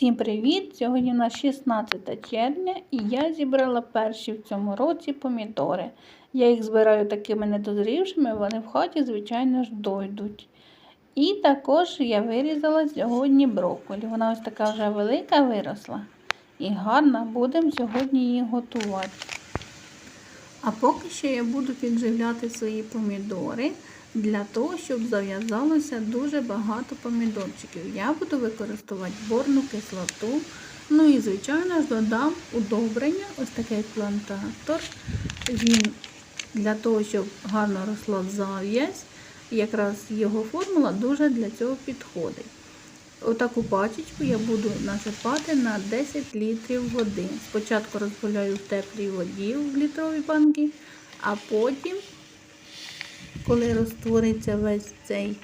Всім привіт! Сьогодні у нас 16 червня і я зібрала перші в цьому році помідори. Я їх збираю такими недозрівшими, вони в хаті, звичайно ж, дойдуть. І також я вирізала сьогодні брокколі. Вона ось така вже велика виросла і гарна. Будемо сьогодні її готувати. А поки що я буду підживляти свої помідори для того, щоб зав'язалося дуже багато помідорчиків. Я буду використовувати борну кислоту. Ну і, звичайно ж, додам удобрення, ось такий плантатор. Він для того, щоб гарно росла зав'язь. Якраз його формула дуже для цього підходить. Отаку пачечку я буду насипати на 10 літрів води. Спочатку розбавляю в теплій воді в літровій банки, а потім, коли розтвориться весь цей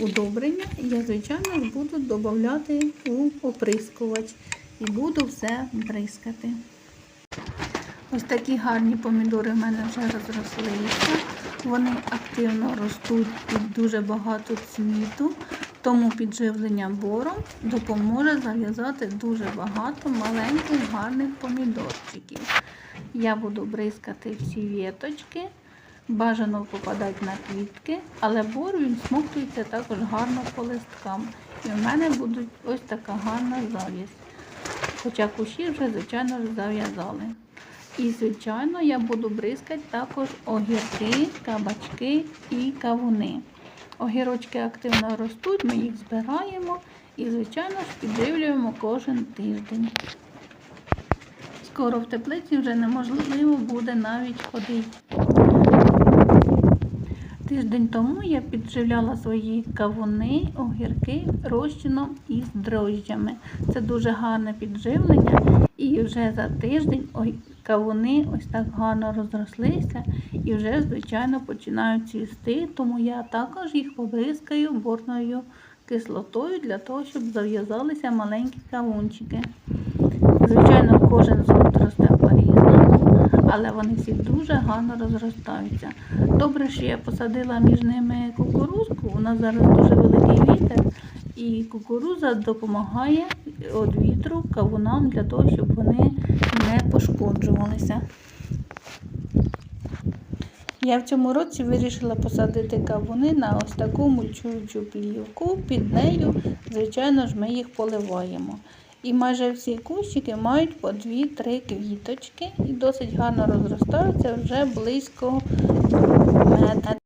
удобрення, я, звичайно, буду додати у оприскувач і буду все бризкати. Ось такі гарні помідори в мене вже розрослися. Вони активно ростуть під дуже багато цвіту, тому підживлення бором допоможе зав'язати дуже багато маленьких гарних помідорчиків. Я буду бризкати всі віточки, бажано попадати на квітки, але бор він смоктується також гарно по листкам. І в мене буде ось така гарна зав'язь. Хоча кущі вже, звичайно, зав'язали. І, звичайно, я буду бризкати також огірки, кабачки і кавуни. Огірочки активно ростуть, ми їх збираємо і, звичайно ж, підживлюємо кожен тиждень. Скоро в теплиці вже неможливо буде навіть ходити. Тиждень тому я підживляла свої кавуни, огірки розчином із дрожджями. Це дуже гарне підживлення. І вже за тиждень ой, кавуни ось так гарно розрослися і вже, звичайно, починають цвісти, тому я також їх побризкаю борною кислотою для того, щоб зав'язалися маленькі кавунчики. Звичайно, кожен сорт росте по-різному, але вони всі дуже гарно розростаються. Добре, що я посадила між ними кукурузку, у нас зараз дуже великий вітер, і кукуруза допомагає від вітру кавунам для того, щоб вони не пошкоджувалися. Я в цьому році вирішила посадити кавуни на ось таку мульчуючу плівку. Під нею, звичайно ж, ми їх поливаємо. І майже всі кущики мають по 2-3 квіточки і досить гарно розростаються вже близько метра.